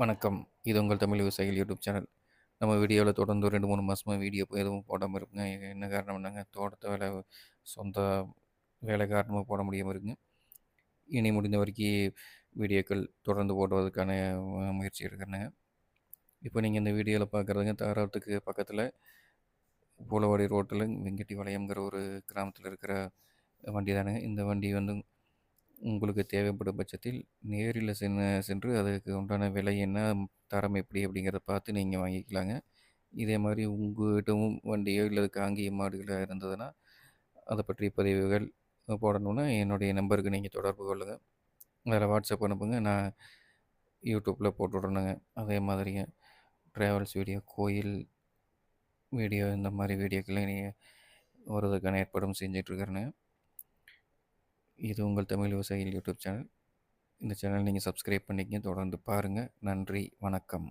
வணக்கம். இது உங்கள் தமிழ் விவசாயிகள் யூடியூப் சேனல். நம்ம வீடியோவில் தொடர்ந்து ரெண்டு மூணு மாதமாக வீடியோ எதுவும் போடாமல் இருக்குங்க. என்ன காரணம் காரணம்னாங்க, தோட்டத்தை வேலை, சொந்த வேலை காரணமாக போட முடியாமல் இருக்குங்க. இனி முடிந்த வரைக்கும் வீடியோக்கள் தொடர்ந்து போடுவதற்கான முயற்சி எடுக்கிறேங்க இப்போ நீங்கள் இந்த வீடியோவில் பார்க்குறதுங்க தாராளத்துக்கு பக்கத்தில் பூலவாடி ரோட்டில வெங்கட்டிபாளையம்ங்கிற ஒரு கிராமத்தில் இருக்கிற வண்டி தானுங்க. இந்த வண்டி வந்து உங்களுக்கு தேவைப்படும் பட்சத்தில் நேரில் சென் சென்று அதுக்கு உண்டான விலை என்ன, தரம் எப்படி அப்படிங்கிறத பார்த்து நீங்கள் வாங்கிக்கலாங்க. இதே மாதிரி உங்கள்கிட்டவும் வண்டியோ இல்லை காங்கிய மாடுகளோ இருந்ததுன்னா, அதை பற்றிய பதிவுகள் போடணுன்னா என்னுடைய நம்பருக்கு நீங்கள் தொடர்பு கொள்ளுங்கள் அதில் வாட்ஸ்அப் அனுப்புங்க. நான் யூடியூப்பில் போட்டு அதே மாதிரிங்க ட்ராவல்ஸ் வீடியோ, கோயில் வீடியோ இந்த மாதிரி வீடியோக்கெல்லாம் நீங்கள் வருவதற்கான ஏற்பாடும் செஞ்சிட்ருக்கிறேன்னு இது உங்கள் தமிழ் விவசாயிகள் யூடியூப் சேனல். இந்த சேனல் நீங்கள் சப்ஸ்கிரைப் பண்ணிக்கங்க. தொடர்ந்து பாருங்கள் நன்றி, வணக்கம்.